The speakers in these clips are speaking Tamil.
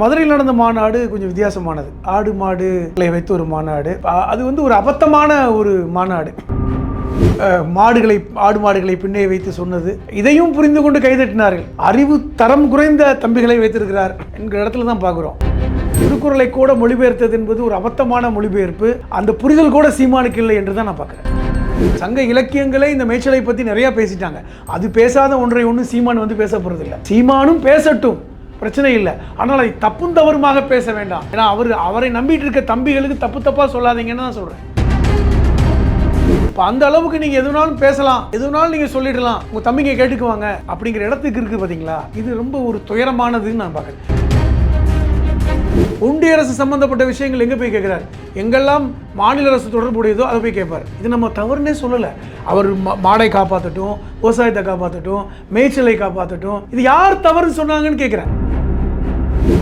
மதுரையில் நடந்த மாநாடு கொஞ்சம் வித்தியாசமானது. ஆடு மாடுகளை வைத்து ஒரு மாநாடு. அது வந்து ஒரு அபத்தமான ஒரு மாநாடு. மாடுகளை ஆடு மாடுகளை பின்னே வைத்து சொன்னது. இதையும் புரிந்து கொண்டு கைதட்டினார்கள். அறிவு தரம் குறைந்த தம்பிகளை வைத்திருக்கிறார் என்கிற இடத்துல தான் பார்க்குறோம். திருக்குறளை கூட மொழிபெயர்த்தது என்பது ஒரு அபத்தமான மொழிபெயர்ப்பு. அந்த புரிதல் கூட சீமானுக்கு இல்லை என்று தான் நான் பார்க்குறேன். சங்க இலக்கியங்களே இந்த மேய்ச்சலை பற்றி நிறையா பேசிட்டாங்க. அது பேசாத ஒன்றை ஒன்றும் சீமான் வந்து பேச போகிறதில்ல சீமானும் பேசட்டும். பிரச்சனை இல்லை. ஆனால் அதை தப்பும் தவறுமாக பேச வேண்டாம். ஏன்னா அவர் அவரை நம்பிட்டு இருக்க தம்பிகளுக்கு தப்பு தப்பாக சொல்லாதீங்கன்னு தான் சொல்கிறேன் இப்போ அந்த அளவுக்கு நீங்கள் எதுனாலும் பேசலாம். எதுனாலும் நீங்கள் சொல்லிடலாம். உங்கள் தம்பிங்க கேட்டுக்குவாங்க. அப்படிங்கிற இடத்துக்கு இருக்குது பார்த்தீங்களா இது ரொம்ப ஒரு துயரமானதுன்னு நான் பார்க்குறேன். ஒன்றிய அரசு சம்பந்தப்பட்ட விஷயங்கள் எங்கே போய் கேட்குறாரு எங்கெல்லாம் மாநில அரசு தொடர்புடையதோ அதை போய் கேட்பார் இது நம்ம தவறுனே சொல்லலை. அவர் மா- மாடை காப்பாற்றட்டும் விவசாயத்தை காப்பாற்றட்டும் மேய்ச்சலை காப்பாற்றட்டும் இது யார் தவறுன்னு சொன்னாங்கன்னு கேட்குறேன்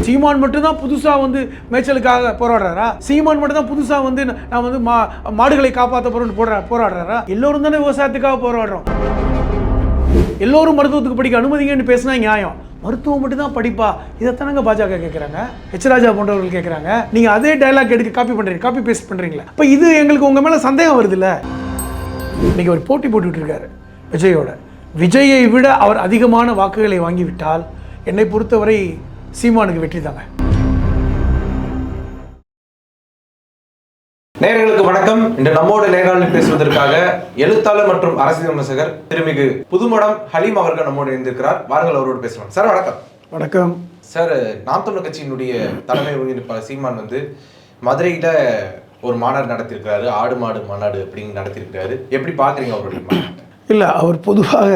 சீமான் மட்டும்தான் புதுசாக வந்து மேய்ச்சலுக்காக போராடுறாரா? சீமான் மட்டும்தான் புதுசாக வந்து நான் வந்து மா மாடுகளை காப்பாற்ற போகிறோன்னு போடுற போராடுறாரா? எல்லோரும் தானே விவசாயத்துக்காக போராடுறோம். எல்லோரும் மருத்துவத்துக்கு படிக்க அனுமதிங்கன்னு பேசினா நியாயம். மருத்துவம் மட்டும் தான் படிப்பா இதைத்தானங்க பாஜக கேட்குறாங்க ஹெச் ராஜா போன்றவர்கள் கேட்குறாங்க நீங்கள் அதே டயலாக் எடுக்க காப்பி பண்ணுறீங்க காப்பி பேஸ்ட் பண்ணுறீங்களா இப்போ இது எங்களுக்கு உங்கள் மேலே சந்தேகம் வருதுல்ல? இன்றைக்கி ஒரு போட்டி போட்டுக்கிட்டு இருக்காரு விஜயோட. விஜயை விட அவர் அதிகமான வாக்குகளை வாங்கிவிட்டால் என்னை பொறுத்தவரை சீமானுக்கு வெற்றி தாங்க. நேயர்களுக்கு வணக்கம். இன்று நம்மோடு நேர்காணலில் பேசுவதற்காக எழுத்தாளர் மற்றும் அரசியல் விமர்சகர் திருமிகு புதுமடம் ஹலீம் அவர்கள் நம்மோடு இணைந்திருக்கிறார். வாருங்கள் அவரோடு பேசலாம். சார் வணக்கம். வணக்கம். சார் நாம் தமிழர் கட்சியினுடைய தலைமை ஒருங்கிணைப்பாளர் சீமான் வந்து மதுரையில ஒரு மாநாடு நடத்தியிருக்கிறாரு. ஆடு மாடு மாநாடு அப்படின்னு நடத்தியிருக்கிறாரு. எப்படி பாக்குறீங்க அவருடைய மாநாட்டை? இல்லை அவர் பொதுவாக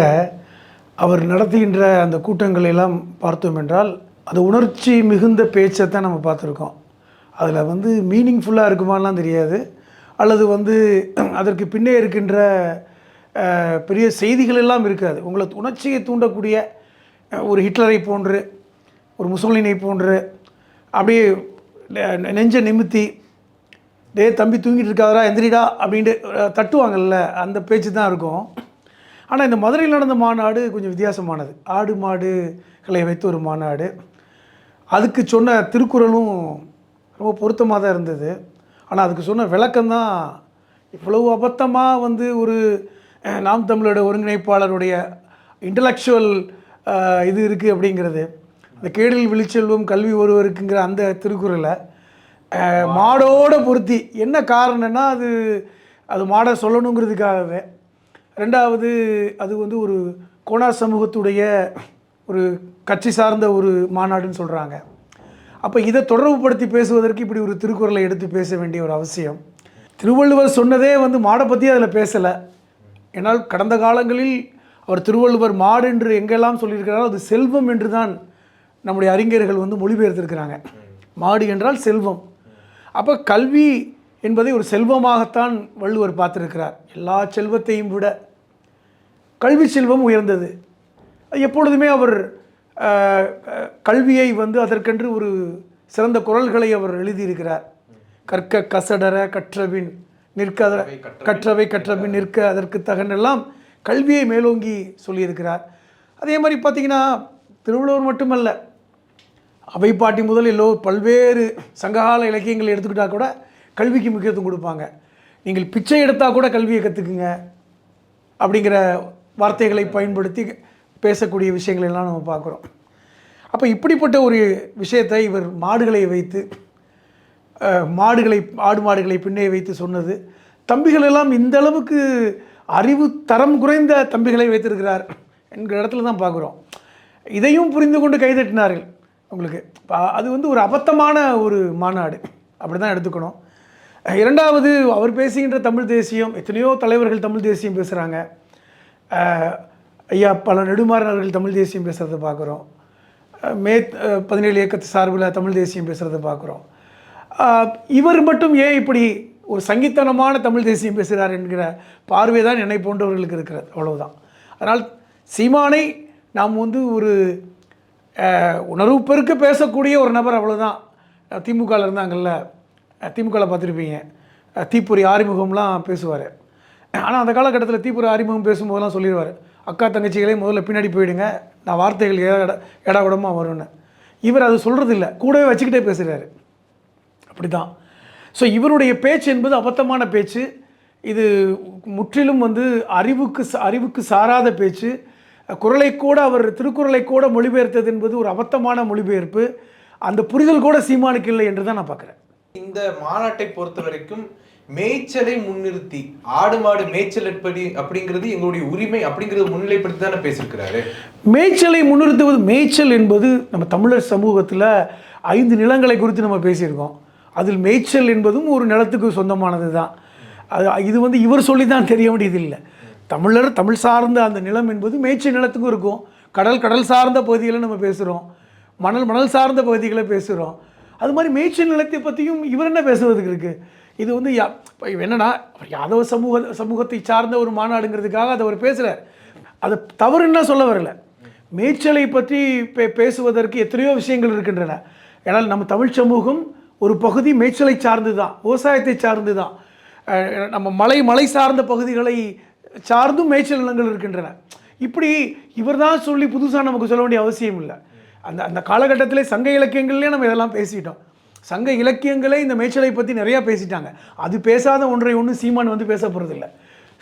அவர் நடத்துகின்ற அந்த கூட்டங்களை எல்லாம் பார்த்தோம் என்றால் அது உணர்ச்சி மிகுந்த பேச்சை தான் நம்ம பார்த்துருக்கோம். அதில் வந்து மீனிங்ஃபுல்லாக இருக்குமாலாம் தெரியாது. அல்லது வந்து அதற்கு பின்னே இருக்கின்ற பெரிய செய்திகள் எல்லாம் இருக்காது. உங்களை உணர்ச்சியை தூண்டக்கூடிய ஒரு ஹிட்லரை போன்று ஒரு முசோலினை போன்று அப்படியே நெ- நெஞ்ச நிமித்தி டே தம்பி தூங்கிட்டு இருக்காதரா எந்திரிடா அப்படின்ட்டு தட்டுவாங்கல்ல அந்த பேச்சு தான் இருக்கும். ஆனால் இந்த மதுரையில் நடந்த மாநாடு கொஞ்சம் வித்தியாசமானது. ஆடு மாடுகளை வைத்து ஒரு மாநாடு. அதுக்கு சொன்ன திருக்குறளும் ரொம்ப பொருத்தமாக தான் இருந்தது. ஆனால் அதுக்கு சொன்ன விளக்கம்தான் இவ்வளவு அபத்தமாக வந்து ஒரு நாம் தமிழோட ஒருங்கிணைப்பாளருடைய இன்டலெக்சுவல் இது இருக்குது அப்படிங்கிறது. அந்த கேடில் விழிச்செல்வம் கல்வி ஒருவருக்குங்கிற அந்த திருக்குறளை மாடோட பொருத்தி. என்ன காரணம்னா அது அது மாடை சொல்லணுங்கிறதுக்காகவே. ரெண்டாவது அது வந்து ஒரு கோணா சமூகத்துடைய ஒரு கட்சி சார்ந்த ஒரு மாநாடுன்னு சொல்கிறாங்க அப்போ இதை தொடர்புபடுத்தி பேசுவதற்கு இப்படி ஒரு திருக்குறளை எடுத்து பேச வேண்டிய ஒரு அவசியம். திருவள்ளுவர் சொன்னதே வந்து மாடை பற்றி அதில் பேசலை. ஏன்னால் கடந்த காலங்களில் அவர் திருவள்ளுவர் மாடு என்று எங்கெல்லாம் சொல்லியிருக்கிறாரோ அது செல்வம் என்று தான் நம்முடைய அறிஞர்கள் வந்து மொழிபெயர்த்திருக்கிறாங்க. மாடு என்றால் செல்வம். அப்போ கல்வி என்பதை ஒரு செல்வமாகத்தான் வள்ளுவர் பார்த்துருக்கிறார். எல்லா செல்வத்தையும் விட கல்வி செல்வம் உயர்ந்தது. எப்பொழுதுமே அவர் கல்வியை வந்து அதற்கென்று ஒரு சிறந்த குரல்களை அவர் எழுதியிருக்கிறார். கற்க கசடர கற்றவின் நிற்க அத- கற்றவை கற்றபின் நிற்க அதற்கு தகனெல்லாம் கல்வியை மேலோங்கி சொல்லியிருக்கிறார். அதே மாதிரி பார்த்தீங்கன்னா திருவள்ளுவர் மட்டுமல்ல அவை பாட்டி முதல் எல்லோ பல்வேறு சங்ககால இலக்கியங்களை எடுத்துக்கிட்டால் கூட கல்விக்கு முக்கியத்துவம் கொடுப்பாங்க. நீங்கள் பிச்சை எடுத்தால் கூட கல்வியை கற்றுக்குங்க அப்படிங்கிற வார்த்தைகளை பயன்படுத்தி பேசக்கூடிய விஷயங்களெல்லாம் நம்ம பார்க்குறோம். அப்போ இப்படிப்பட்ட ஒரு விஷயத்தை இவர் மாடுகளை வைத்து மாடுகளை ஆடு மாடுகளை பின்னே வைத்து சொன்னது. தம்பிகள் எல்லாம் இந்த அளவுக்கு அறிவு தரம் குறைந்த தம்பிகளை வைத்திருக்கிறார் என்கிற இடத்துல தான் பார்க்குறோம். இதையும் புரிந்து கொண்டு கைதட்டினார்கள் உங்களுக்கு அது வந்து ஒரு அபத்தமான ஒரு மாநாடு. அப்படி தான் எடுத்துக்கணும். இரண்டாவது அவர் பேசுகின்ற தமிழ் தேசியம் எத்தனையோ தலைவர்கள் தமிழ் தேசியம் பேசுகிறாங்க ஐயா பல நெடுமாறன் அவர்கள் தமிழ் தேசியம் பேசுகிறத பார்க்குறோம். மே பதினேழு இயக்கத்து சார்பில் தமிழ் தேசியம் பேசுகிறத பார்க்குறோம். இவர் மட்டும் ஏன் இப்படி ஒரு சங்கித்தனமான தமிழ் தேசியம் பேசுகிறார் என்கிற பார்வை தான் என்னை போன்றவர்களுக்கு இருக்கிறது. அவ்வளவுதான். அதனால் சீமானை நாம் வந்து ஒரு உணர்வு பெருக்க பேசக்கூடிய ஒரு நபர் அவ்வளோதான் திமுகவில் இருந்தாங்கல்ல திமுகவில் பார்த்துருப்பீங்க. தீப்பொறி ஆறுமுகம்லாம் பேசுவார். ஆனால் அந்த காலகட்டத்தில் தீப்பொறி ஆறுமுகம் பேசும்போதெல்லாம் சொல்லிடுவார். அக்கா தங்கச்சிகளே முதல்ல பின்னாடி போயிடுங்க. நான் வார்த்தைகள் எடா ஏடா கூடமாக வரும்னு. இவர் அது சொல்கிறது இல்லை கூடவே வச்சுக்கிட்டே பேசுகிறாரு அப்படி தான் ஸோ இவருடைய பேச்சு என்பது அபத்தமான பேச்சு. இது முற்றிலும் வந்து அறிவுக்கு அறிவுக்கு சாராத பேச்சு. குரலை கூட அவர் திருக்குறளை கூட மொழிபெயர்த்தது என்பது ஒரு அபத்தமான மொழிபெயர்ப்பு. அந்த புரிதல் கூட சீமானுக்கு இல்லை என்று தான் நான் பார்க்குறேன். இந்த மாநாட்டை பொறுத்த வரைக்கும் மேய்ச்சலை முன்னிறுத்தி ஆடு மாடு மேய்ச்சல் எப்படி அப்படிங்கிறது எங்களுடைய உரிமை அப்படிங்கிறது முன்னிலைப்படுத்தி தானே பேசியிருக்கிறாரு. மேய்ச்சலை முன்னிறுத்துவது மேய்ச்சல் என்பது நம்ம தமிழர் சமூகத்தில் ஐந்து நிலங்களை குறித்து நம்ம பேசியிருக்கோம். அதில் மேய்ச்சல் என்பதும் ஒரு நிலத்துக்கு சொந்தமானது தான் அது இது வந்து இவர் சொல்லி தான் தெரிய வேண்டியது இல்லை தமிழர் தமிழ் சார்ந்த அந்த நிலம் என்பது மேய்ச்சல் நிலத்துக்கும் இருக்கும். கடல் கடல் சார்ந்த பகுதிகளை நம்ம பேசுகிறோம் மணல் மணல் சார்ந்த பகுதிகளை பேசுகிறோம் அது மாதிரி மேய்ச்சல் நிலத்தை பற்றியும் இவர் என்ன பேசுவதுக்கு இருக்குது இது வந்து யா- என்னன்னா யாதவ சமூக சமூகத்தை சார்ந்த ஒரு மாநாடுங்கிறதுக்காக அதை அவர் பேசுகிறார் அது தவறுன்னா சொல்ல வரல. மேய்ச்சலை பற்றி பே பேசுவதற்கு எத்தனையோ விஷயங்கள் இருக்கின்றன. ஏன்னால் நம்ம தமிழ் சமூகம் ஒரு பகுதி மேய்ச்சலை சார்ந்து தான் விவசாயத்தை சார்ந்து தான் நம்ம மலை மலை சார்ந்த பகுதிகளை சார்ந்தும் மேய்ச்சல் நிலங்கள் இருக்கின்றன. இப்படி இவர் தான் சொல்லி புதுசாக நமக்கு சொல்ல வேண்டிய அவசியம் இல்லை. அந்த அந்த காலகட்டத்திலே சங்க இலக்கியங்கள்லேயே நம்ம இதெல்லாம் பேசிட்டோம். சங்க இலக்கியங்களே இந்த மேய்ச்சலை பற்றி நிறையா பேசிட்டாங்க. அது பேசாத ஒன்றை ஒன்றும் சீமான் வந்து பேச போகிறதில்ல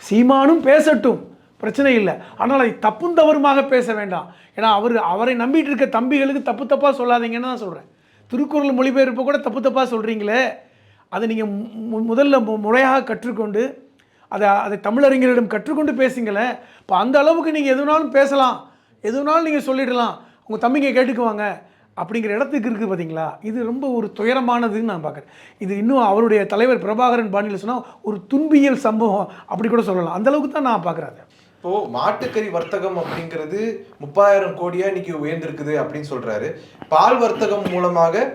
சீமானும் பேசட்டும். பிரச்சனை இல்லை. ஆனால் அதை தப்பும் தவறுமாக பேச வேண்டாம். ஏன்னா அவர் அவரை நம்பிட்டு இருக்க தம்பிகளுக்கு தப்பு தப்பாக சொல்லாதீங்கன்னு தான் சொல்கிறேன் திருக்குறள் மொழிபெயர்ப்பு கூட தப்பு தப்பாக சொல்கிறீங்களே அதை நீங்கள் முதல்ல மு- முறையாக கற்றுக்கொண்டு அதை அதை தமிழறிஞரிடம் கற்றுக்கொண்டு பேசுங்களேன் இப்போ அந்த அளவுக்கு நீங்கள் எதுனாலும் பேசலாம். எதுனாலும் நீங்கள் சொல்லிடலாம். உங்கள் தம்பிங்க கேட்டுக்குவாங்க. அப்படிங்கிற இடத்துக்கு இருக்குது பார்த்தீங்களா? இது ரொம்ப ஒரு துயரமானதுன்னு நான் பார்க்குறேன். இது இன்னும் அவருடைய தலைவர் பிரபாகரன் பாணியில் சொன்னால் ஒரு துன்பியல் சம்பவம் அப்படி கூட சொல்லலாம். அந்த அளவுக்கு தான் நான் பார்க்குறேன் இப்போது இப்போ மாட்டுக்கறி வர்த்தகம் அப்படிங்கிறது முப்பதாயிரம் கோடியாக இன்னைக்கு உயர்ந்திருக்குது அப்படின்னு சொல்கிறாரு பால் வர்த்தகம் மூலமாக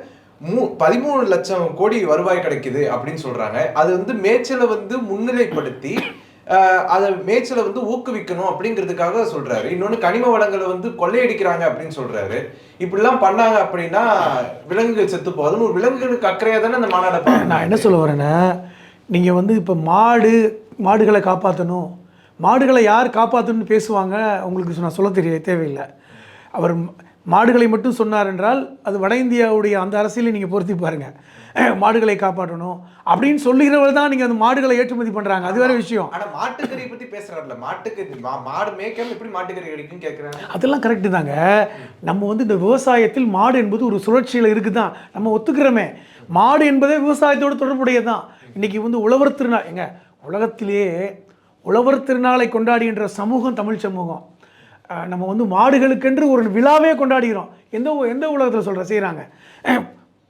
மூ பதிமூணு லட்சம் கோடி வருவாய் கிடைக்குது அப்படின்னு சொல்கிறாங்க அது வந்து மேய்ச்சலை வந்து முன்னிலைப்படுத்தி அதை மேய்ச்சலை வந்து ஊக்குவிக்கணும் அப்படிங்கிறதுக்காக சொல்றாரு. இன்னொன்னு கனிம வளங்களை வந்து கொள்ளையடிக்கிறாங்க அப்படின்னு சொல்றாரு. இப்படிலாம் பண்ணாங்க அப்படின்னா விலங்குகள் செத்து போகுதுன்னு ஒரு விலங்குகளுக்கு அக்கறையா தானே அந்த மாநாடை. நான் என்ன சொல்ல வரேன்னா நீங்கள் வந்து இப்போ மாடு மாடுகளை காப்பாற்றணும் மாடுகளை யார் காப்பாற்றணும்னு பேசுவாங்க உங்களுக்கு நான் சொல்ல தெரிய தேவையில்லை. அவர் மாடுகளை மட்டும் சொன்னார் என்றால் அது வட இந்தியாவுடைய அந்த அரசியலை நீங்கள் பொருத்தி பாருங்கள் மாடுகளை காப்பாற்றணும் அப்படின்னு சொல்லுகிறவர் தான் நீங்கள் அந்த மாடுகளை ஏற்றுமதி பண்ணுறாங்க அது வேற விஷயம். ஆனா மாட்டுக்கறி பத்தி பேசுறாருல மாட்டுக்கறி மா- மாடு மேய்க்காம எப்படி மாட்டுக்கறி கிடைக்குன்னு கேக்குறாங்க அதெல்லாம் கரெக்டு தாங்க. நம்ம வந்து இந்த விவசாயத்தில் மாடு என்பது ஒரு சுழற்சியில் இருக்குது தான் நம்ம ஒத்துக்கிறோமே. மாடு என்பதே விவசாயத்தோடு தொடர்புடையது தான் இன்றைக்கி வந்து உழவர் திருநாள் எங்க உலகத்திலேயே உழவர் திருநாளை கொண்டாடுகின்ற சமூகம் தமிழ் சமூகம். நம்ம வந்து மாடுகளுக்கென்று ஒரு விழாவே கொண்டாடுகிறோம். எந்த எந்த உலகத்தில் சொல்கிற செய்கிறாங்க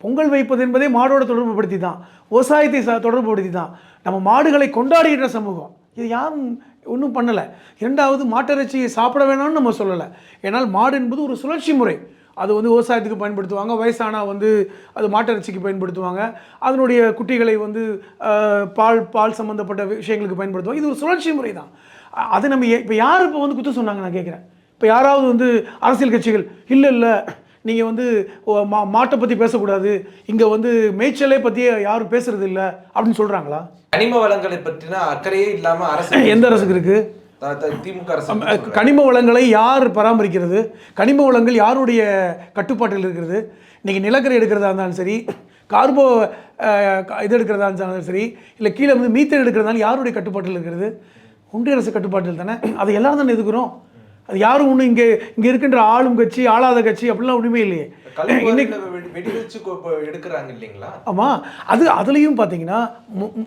பொங்கல் வைப்பது என்பதே மாடோட தொடர்புபடுத்தி தான் விவசாயத்தை ச தொடர்புபடுத்தி தான் நம்ம மாடுகளை கொண்டாடுகின்ற சமூகம். இது யாரும் ஒன்றும் பண்ணலை. இரண்டாவது மாட்டிறைச்சியை சாப்பிட வேணாம்னு நம்ம சொல்லலை. ஏன்னால் மாடு என்பது ஒரு சுழற்சி முறை. அது வந்து விவசாயத்துக்கு பயன்படுத்துவாங்க. வயசானா வந்து அது மாட்டிறைச்சிக்கு பயன்படுத்துவாங்க. அதனுடைய குட்டிகளை வந்து பால் பால் சம்மந்தப்பட்ட விஷயங்களுக்கு பயன்படுத்துவாங்க. இது ஒரு சுழற்சி முறை தான் அது நம்ம இப்போ யார் இப்போ வந்து குத்த சொன்னாங்க நான் கேட்குறேன். இப்போ யாராவது வந்து அரசியல் கட்சிகள் இல்லை இல்லை நீங்கள் வந்து மா மாட்டை பற்றி பேசக்கூடாது இங்கே வந்து மேய்ச்சலை பற்றியே யாரும் பேசுறது இல்லை அப்படின்னு சொல்கிறாங்களா கனிம வளங்களை பற்றின அக்கறையே இல்லாம அரசு எந்த அரசுக்கு இருக்குது த- திமுக அரசு. கனிம வளங்களை யார் பராமரிக்கிறது? கனிம வளங்கள் யாருடைய கட்டுப்பாட்டில் இருக்கிறது இன்றைக்கி நிலக்கரி எடுக்கிறதா இருந்தாலும் சரி கார்போ இது எடுக்கிறதா இருந்தாலும் சரி இல்லை கீழே வந்து மீத்தேன் எடுக்கிறதாலும் யாருடைய கட்டுப்பாட்டில் இருக்கிறது ஒன்றிய அரசு கட்டுப்பாட்டில் தானே? அதை எல்லாரும் தானே எதுக்குறோம் அது யாரும் ஒன்றும் இங்கே இங்கே இருக்கின்ற ஆளும் கட்சி ஆளாத கட்சி அப்படிலாம் ஒன்றுமே இல்லையே. கல்குவாரியில வெடி- வெடி வச்சு கொ- கொ- எடுக்கிறாங்க இல்லைங்களா? ஆமாம் அது அதுலேயும் பார்த்தீங்கன்னா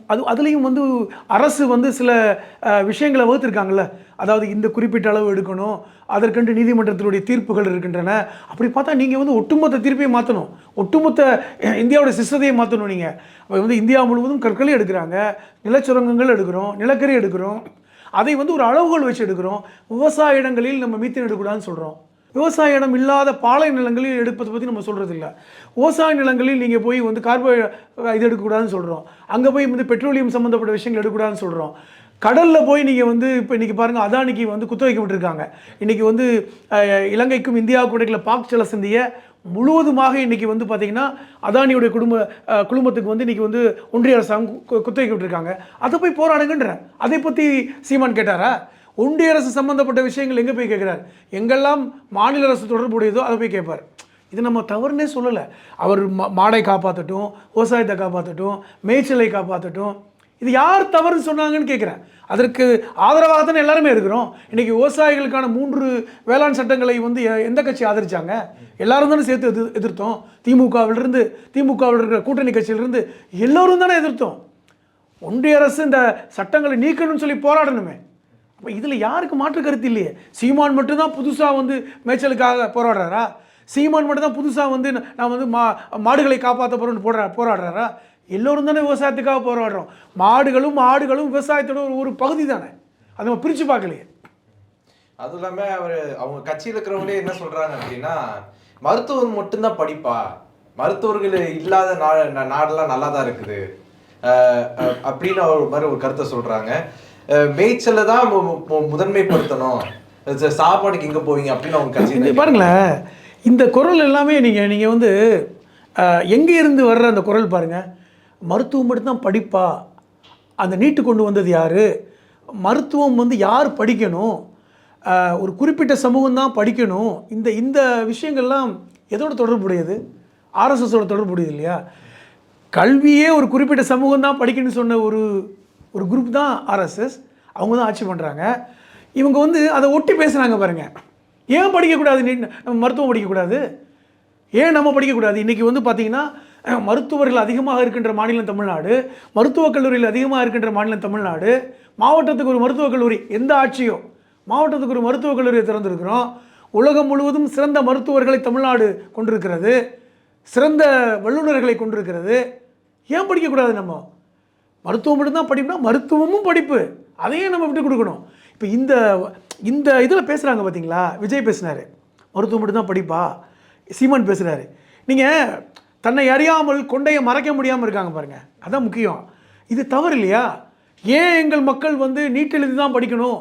அது அதுலேயும் வந்து அரசு வந்து சில விஷயங்களை வகுத்திருக்காங்கல்ல. அதாவது இந்த குறிப்பிட்ட அளவு எடுக்கணும் அதற்கென்று நீதிமன்றத்தினுடைய தீர்ப்புகள் இருக்கின்றன. அப்படி பார்த்தா நீங்கள் வந்து ஒட்டுமொத்த தீர்ப்பையும் மாற்றணும் ஒட்டுமொத்த இந்தியாவோட சிஸ்டத்தையே மாற்றணும் நீங்கள் வந்து இந்தியா முழுவதும் கற்களை எடுக்கிறாங்க. நிலச்சுரங்கங்கள் எடுக்கிறோம் நிலக்கரி எடுக்கிறோம். அதை வந்து ஒரு அளவுகோல் வச்சு எடுக்கிறோம். விவசாய இடங்களில் நம்ம மீத்தேன் எடுக்கூடாதுன்னு சொல்கிறோம் விவசாய இடம் இல்லாத பாலை நிலங்களில் எடுப்பதை பற்றி நம்ம சொல்கிறது இல்லை விவசாய நிலங்களில் நீங்கள் போய் வந்து கார்போ இது எடுக்கக்கூடாதுன்னு சொல்கிறோம் அங்கே போய் வந்து பெட்ரோலியம் சம்மந்தப்பட்ட விஷயங்கள் எடுக்கக்கூடாதுன்னு சொல்கிறோம் கடலில் போய் நீங்கள் வந்து இப்போ இன்றைக்கி பாருங்கள் அதானிக்கு வந்து குத்தகைக்கு விட்டுருக்காங்க. இன்றைக்கி வந்து இலங்கைக்கும் இந்தியாவுக்கும் இடையில பாக் ஜலசந்தியை முழுவதுமாக இன்றைக்கி வந்து பார்த்திங்கன்னா அதானியுடைய குடும்ப குடும்பத்துக்கு வந்து இன்றைக்கி வந்து ஒன்றிய அரசாங்கம் கு- குத்தகைக்கு விட்டுருக்காங்க. அதை போய் போராடுங்கன்றேன் அதை பற்றி சீமான் கேட்டாரா? ஒன்றிய அரசு சம்மந்தப்பட்ட விஷயங்கள் எங்கே போய் கேட்குறாரு எங்கெல்லாம் மாநில அரசு தொடர்புடையதோ அதை போய் கேட்பார் இது நம்ம தவறுனே சொல்லலை. அவர் மா- மாடை காப்பாற்றட்டும் விவசாயத்தை காப்பாற்றட்டும் மேய்ச்சலை காப்பாற்றட்டும் இது யார் தவறுன்னு சொன்னாங்கன்னு கேட்குறேன் அதற்கு ஆதரவாக தானே எல்லாருமே இருக்கிறோம். இன்றைக்கி விவசாயிகளுக்கான மூன்று வேளாண் சட்டங்களை வந்து எந்த கட்சி ஆதரித்தாங்க எல்லாரும் தானே சேர்த்து எது எதிர்த்தோம். திமுகவிலிருந்து திமுகவில் இருக்கிற கூட்டணி கட்சியிலிருந்து எல்லோரும் தானே எதிர்த்தோம். ஒன்றிய அரசு இந்த சட்டங்களை நீக்கணும்னு சொல்லி போராடணுமே. அப்போ இதில் யாருக்கு மாற்று கருத்து இல்லையே? சீமான் மட்டும்தான் புதுசாக வந்து மேய்ச்சலுக்காக போராடுறாரா? சீமான் மட்டும்தான் புதுசாக வந்து நான் வந்து மா மாடுகளை காப்பாற்ற போகிறோன்னு போடுற போராடுறாரா? எல்லோரும் தானே விவசாயத்துக்காக போராடுறோம். மாடுகளும் ஆடுகளும் விவசாயத்தோட ஒரு ஒரு பகுதி தானே. அதை நம்ம பிரித்து பார்க்கலையே. அதுவும் இல்லாம அவர் அவங்க கட்சியில் இருக்கிறவங்களே என்ன சொல்றாங்க அப்படின்னா மருத்துவம் மட்டும்தான் படிப்பா. மருத்துவர்கள் இல்லாத நா- நாடெல்லாம் நல்லா தான் இருக்குது அப்படின்னு அவர் மாதிரி ஒரு கருத்தை சொல்றாங்க. அஹ் மேய்ச்சலை தான் முதன்மைப்படுத்தணும். சாப்பாடுக்கு எங்க போவீங்க அப்படின்னு அவங்க கட்சி பாருங்களேன். இந்த குரல் எல்லாமே நீங்கள் நீங்கள் வந்து எங்கே இருந்து வர்ற அந்த குரல் பாருங்கள் மருத்துவம் மட்டும்தான் படிப்பா. அந்த நீட்டு கொண்டு வந்தது யார்? மருத்துவம் வந்து யார் படிக்கணும்? ஒரு குறிப்பிட்ட சமூகம் தான் படிக்கணும். இந்த இந்த விஷயங்கள்லாம் எதோட தொடர்புடையது? ஆர்எஸ்எஸோட தொடர்புடையது இல்லையா? கல்வியே ஒரு குறிப்பிட்ட சமூகம் தான் படிக்கணும்னு சொன்ன ஒரு ஒரு குரூப் தான் ஆர்எஸ்எஸ். அவங்க தான் ஆட்சி பண்ணுறாங்க இவங்க வந்து அதை ஒட்டி பேசுகிறாங்க பாருங்கள் ஏன் படிக்கக்கூடாது? நீ மருத்துவம் படிக்கக்கூடாது? ஏன் நம்ம படிக்கக்கூடாது? இன்றைக்கி வந்து பார்த்திங்கன்னா மருத்துவர்கள் அதிகமாக இருக்கின்ற மாநிலம் தமிழ்நாடு மருத்துவக் கல்லூரியில் அதிகமாக இருக்கின்ற மாநிலம் தமிழ்நாடு மாவட்டத்துக்கு ஒரு மருத்துவக் கல்லூரி எந்த ஆட்சியோ மாவட்டத்துக்கு ஒரு மருத்துவக் கல்லூரியை திறந்திருக்கிறோம். உலகம் முழுவதும் சிறந்த மருத்துவர்களை தமிழ்நாடு கொண்டிருக்கிறது. சிறந்த வல்லுநர்களை கொண்டிருக்கிறது. ஏன் படிக்கக்கூடாது நம்ம? மருத்துவம் மட்டும்தான் படிப்புனா மருத்துவமும் படிப்பு. அதையும் நம்ம விட்டு கொடுக்கணும். இப்போ இந்த இந்த இதில் பேசுகிறாங்க பார்த்தீங்களா விஜய் பேசினார். மருத்துவம் மட்டும்தான் படிப்பா? சீமான் பேசுகிறாரு நீங்கள் தன்னை அறியாமல் கொண்டையை மறைக்க முடியாமல் இருக்காங்க பாருங்கள் அதான் முக்கியம். இது தவறு இல்லையா? ஏன் எங்கள் மக்கள் வந்து நீட் எழுதி தான் படிக்கணும்?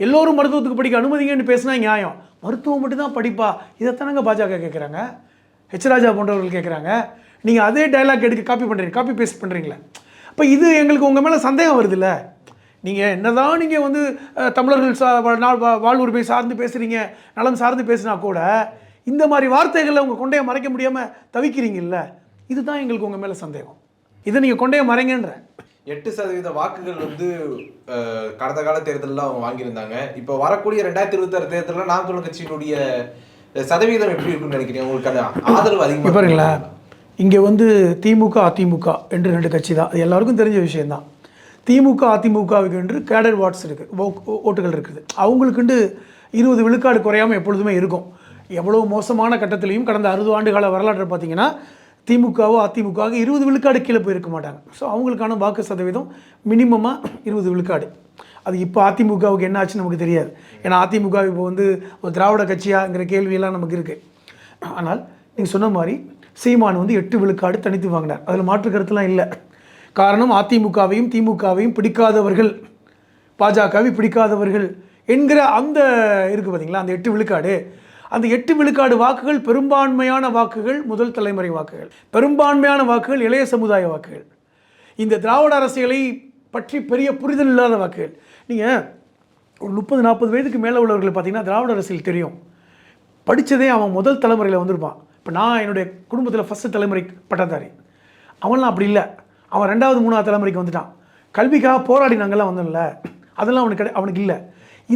எல்லோரும் மருத்துவத்துக்கு படிக்க அனுமதிங்கன்னு பேசினா நியாயம். மருத்துவம் மட்டும்தான் படிப்பா. இதைத்தானங்க பாஜக கேட்குறாங்க ஹெச்ராஜா போன்றவர்கள் கேட்குறாங்க நீங்கள் அதே டைலாக் எடுக்க காப்பி பண்ணுறீங்க காப்பி பேஸ்ட் பண்ணுறீங்களே அப்போ இது எங்களுக்கு உங்கள் மேலே சந்தேகம் வருதுல்ல? நீங்கள் என்னதான் நீங்கள் வந்து தமிழர்கள் சா வா- வா- வாழ்வுரிமை சார்ந்து பேசுகிறீங்க நலம் சார்ந்து பேசினா கூட இந்த மாதிரி வார்த்தைகளை உங்கள் கொண்டையை மறைக்க முடியாமல் தவிக்கிறீங்கல்ல இதுதான் எங்களுக்கு உங்கள் மேலே சந்தேகம். இதை நீங்கள் கொண்டையை மறைங்கன்ற. எட்டு சதவீத வாக்குகள் வந்து கடந்த கால தேர்தலில் அவங்க வாங்கியிருந்தாங்க. இப்போ வரக்கூடிய ரெண்டாயிரத்தி இருபத்தாறு தேர்தலில் நாம் தமிழ் கட்சியினுடைய சதவீதம் எப்படி இருக்குன்னு நினைக்கிறீங்க? உங்களுக்கு ஆதரவு அதிகமாக இங்கே வந்து திமுக அதிமுக என்று ரெண்டு கட்சி தான். அது எல்லாருக்கும் தெரிஞ்ச விஷயம்தான். திமுக அதிமுகவுக்கு என்று கேடர் வாட்ஸ் இருக்குது ஓட்டுகள் இருக்குது. அவங்களுக்குண்டு இருபது விழுக்காடு குறையாமல் எப்பொழுதுமே இருக்கும். எவ்வளோ மோசமான கட்டத்திலையும் கடந்த அறுபது ஆண்டு கால வரலாற்றை பார்த்தீங்கன்னா திமுகவோ அதிமுகவோ இருபது விழுக்காடு கீழே போயிருக்க மாட்டாங்க. ஸோ அவங்களுக்கான வாக்கு சதவீதம் மினிமமாக இருபது விழுக்காடு. அது இப்போ அதிமுகவுக்கு என்ன ஆச்சுன்னு நமக்கு தெரியாது. ஏன்னா அதிமுக இப்போ வந்து ஒரு திராவிட கட்சியாங்கிற கேள்வியெல்லாம் நமக்கு இருக்குது ஆனால் நீங்கள் சொன்ன மாதிரி சீமான் வந்து எட்டு விழுக்காடு தனித்து வாங்கினார். அதில் மாற்று கருத்துலாம் இல்லை. காரணம் அதிமுகவையும் திமுகவையும் பிடிக்காதவர்கள் பாஜகவை பிடிக்காதவர்கள் என்கிற அந்த இருக்குது பார்த்தீங்களா அந்த எட்டு விழுக்காடு. அந்த எட்டு விழுக்காடு வாக்குகள் பெரும்பான்மையான வாக்குகள் முதல் தலைமுறை வாக்குகள் பெரும்பான்மையான வாக்குகள் இளைய சமுதாய வாக்குகள். இந்த திராவிட அரசியலை பற்றி பெரிய புரிதல் இல்லாத வாக்குகள். நீங்கள் ஒரு முப்பது நாற்பது வயதுக்கு மேலே உள்ளவர்கள் பார்த்தீங்கன்னா திராவிட அரசியல் தெரியும். படித்ததே அவன் முதல் தலைமுறையில் வந்திருப்பான். இப்போ நான் என்னுடைய குடும்பத்தில் ஃபஸ்ட்டு தலைமுறை பட்டதாரி. அவன்லாம் அப்படி இல்லை. அவன் ரெண்டாவது மூணாவது தலைமுறைக்கு வந்துட்டான். கல்விக்காக போராடி நாங்கள்லாம் வந்தோம்ல. அதெல்லாம் அவனுக்கு கிடை அவனுக்கு இல்லை.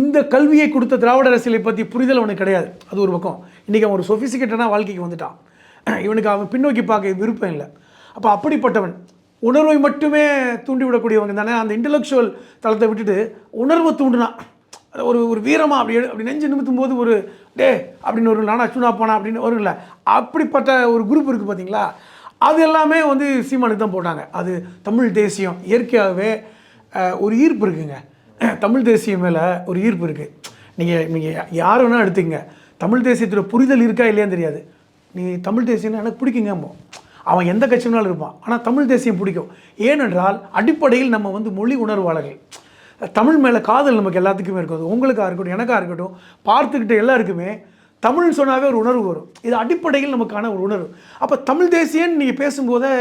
இந்த கல்வியை கொடுத்த திராவிட அரசியலை பற்றி புரிதல் அவனுக்கு கிடையாது. அது ஒரு பக்கம். இன்றைக்கி அவன் ஒரு சொஃபிசிகேட்டடான வாழ்க்கைக்கு வந்துட்டான். இவனுக்கு அவன் பின்னோக்கி பார்க்க விருப்பம் இல்லை. அப்போ அப்படிப்பட்டவன் உணர்வை மட்டுமே தூண்டிவிடக்கூடியவங்க தானே? அந்த இன்டலெக்சுவல் தளத்தை விட்டுட்டு உணர்வை தூண்டினான் ஒரு ஒரு வீரமாக அப்படி அப்படி நெஞ்சு நிமித்தும் போது ஒரு டே அப்படின்னு ஒரு நானா சுனா போனா அப்படின்னு வரும்ல அப்படிப்பட்ட ஒரு குரூப் இருக்குது பார்த்தீங்களா அது எல்லாமே வந்து சீமானுக்கு தான் போட்டாங்க. அது தமிழ் தேசியம் இயற்கையாகவே ஒரு ஈர்ப்பு இருக்குங்க. தமிழ் தேசியம் மேலே ஒரு ஈர்ப்பு இருக்குது நீங்கள் நீங்கள் யார் வேணால் எடுத்துக்கங்க. தமிழ் தேசியத்தோட புரிதல் இருக்கா இல்லையான்னு தெரியாது. நீ தமிழ் தேசியம்னா எனக்கு பிடிக்குங்கம்போ. அவன் எந்த கட்சி வேணாலும் இருப்பான். ஆனால் தமிழ் தேசியம் பிடிக்கும். ஏனென்றால் அடிப்படையில் நம்ம வந்து மொழி உணர்வாளர்கள். தமிழ் மேலே காதல் நமக்கு எல்லாத்துக்குமே இருக்கும் உங்களுக்காக இருக்கட்டும் எனக்காக இருக்கட்டும் பார்த்துக்கிட்ட எல்லாருக்குமே தமிழ்னு சொன்னாவே ஒரு உணர்வு வரும். இது அடிப்படையில் நமக்கான ஒரு உணர்வு. அப்போ தமிழ் தேசியன்னு நீங்கள் பேசும்போதே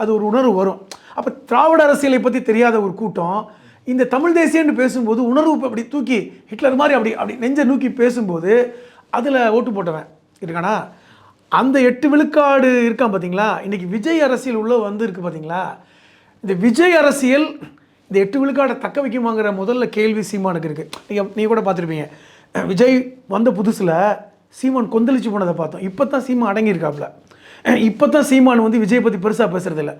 அது ஒரு உணர்வு வரும். அப்போ திராவிட அரசியலை பற்றி தெரியாத ஒரு கூட்டம் இந்த தமிழ் தேசியன்னு பேசும்போது உணர்வு அப்படி தூக்கி ஹிட்லர் மாதிரி அப்படி அப்படி நெஞ்சை நூக்கி பேசும்போது அதில் ஓட்டு போட்டவன் இருக்கானா? அந்த எட்டு விழுக்காடு இருக்கான் பார்த்தீங்களா இன்னைக்கு விஜய் அரசியல் உள்ளே வந்து இருக்குது பார்த்தீங்களா இந்த விஜய் அரசியல் இந்த எட்டு விழுக்காடை தக்க வைக்குமாங்கிற முதல்ல கேள்வி சீமானுக்கு இருக்குது நீங்கள் நீ கூட பார்த்துருப்பீங்க. விஜய் வந்த புதுசில் சீமான் கொந்தளிச்சு போனதை பார்த்தோம். இப்போ தான் சீமான் அடங்கியிருக்காப்புல. இப்போ தான் சீமான் வந்து விஜய் பற்றி பெருசாக பேசுறதில்ல.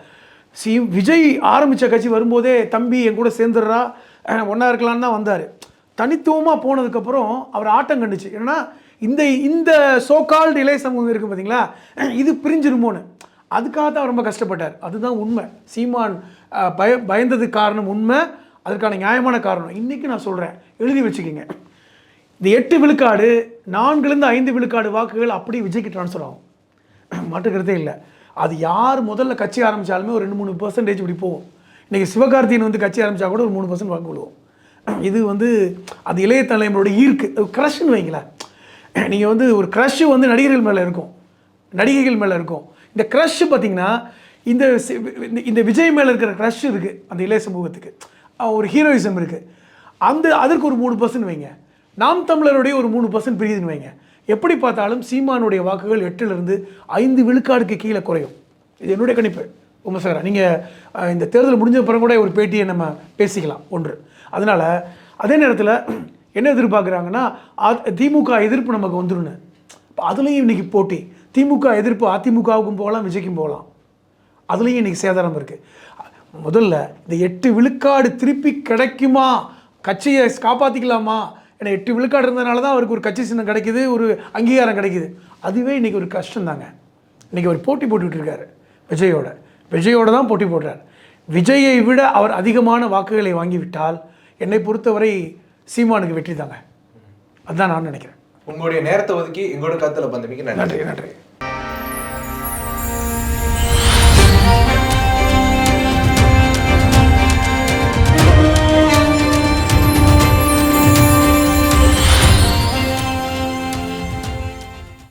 சி விஜய் ஆரம்பித்த கட்சி வரும்போதே தம்பி என் கூட சேர்ந்துடுறா. ஒன்றா இருக்கலான்னு தான் வந்தார். தனித்துவமாக போனதுக்கப்புறம் அவர் ஆட்டம் கண்டுச்சு. ஏன்னா இந்த இந்த சோகால்டு இளைய சமூகம் இருக்குது பார்த்தீங்களா இது பிரிஞ்சிருமோன்னு. அதுக்காக தான் ரொம்ப கஷ்டப்பட்டார். அதுதான் உண்மை. சீமான் பய பயந்ததுக்கு காரணம் உண்மை. அதற்கான நியாயமான காரணம். இன்றைக்கி நான் சொல்கிறேன் எழுதி வச்சுக்கோங்க. இந்த எட்டு விழுக்காடு நான்குலேருந்து ஐந்து விழுக்காடு வாக்குகள் அப்படியே விஜய்க்கு ட்ரான்ஸ்ஃபர் ஆகும். மாற்றுக்கிறதே இல்லை. அது யார் முதல்ல கட்சி ஆரம்பித்தாலுமே ஒரு ரெண்டு மூணு பர்சன்டேஜ் இப்படி போகும். இன்றைக்கி சிவகார்த்தியன் வந்து கட்சி ஆரம்பித்தா கூட ஒரு மூணு பர்சன்ட் வாக்கு விழுவோம் இது வந்து அது இளைய தலைமுறையோட ஈர்க்கு. க்ரஷ்ன்னு வைங்களேன். நீங்கள் வந்து ஒரு க்ரஷ் வந்து நடிகர்கள் மேலே இருக்கும். நடிகைகள் மேலே இருக்கும். இந்த க்ரஷ் பார்த்தீங்கன்னா இந்த இந்த- விஜய் மேலே இருக்கிற க்ரஷ் இருக்குது அந்த இளைய சமூகத்துக்கு. ஒரு ஹீரோயிசம் இருக்குது அந்த அதற்கு ஒரு மூணு பர்சன்ட் வைங்க. நாம் தமிழருடைய ஒரு மூணு பர்சன்ட் பிரியுதுன்னு வைங்க. எப்படி பார்த்தாலும் சீமானுடைய வாக்குகள் எட்டிலிருந்து ஐந்து விழுக்காடுக்கு கீழே குறையும். இது என்னுடைய கணிப்பு. உமசகரா நீங்கள் இந்த தேர்தல் முடிஞ்ச பிறகு கூட ஒரு பேட்டியை நம்ம பேசிக்கலாம் ஒன்று. அதனால் அதே நேரத்தில் என்ன எதிர்பார்க்குறாங்கன்னா அ- திமுக எதிர்ப்பு நமக்கு வந்துடுன்னு இப்போ அதுலேயும் இன்னைக்கு போட்டி. திமுக எதிர்ப்பு அதிமுகவுக்கும் போகலாம் விஜய்க்கும் போகலாம். அதுலேயும் இன்றைக்கி சேதாரம் இருக்குது முதல்ல இந்த எட்டு விழுக்காடு திருப்பி கிடைக்குமா? கட்சியை காப்பாற்றிக்கலாமா ஏன்னா எட்டு விழுக்காடு இருந்ததுனால தான் அவருக்கு ஒரு கட்சி சின்னம் கிடைக்குது ஒரு அங்கீகாரம் கிடைக்குது. அதுவே இன்னைக்கு ஒரு கஷ்டம் தாங்க இன்னைக்கு அவர் போட்டி போட்டுக்கிட்டு இருக்காரு விஜயோட. விஜயோட தான் போட்டி போடுறார். விஜயை விட அவர் அதிகமான வாக்குகளை வாங்கிவிட்டால் என்னை பொறுத்தவரை சீமானுக்கு வெற்றி தாங்க அதுதான் நான் நினைக்கிறேன். உங்களுடைய நேரத்தை ஒதுக்கி எங்களோட கருத்துல பந்தமிக்கு நன்றி நன்றி.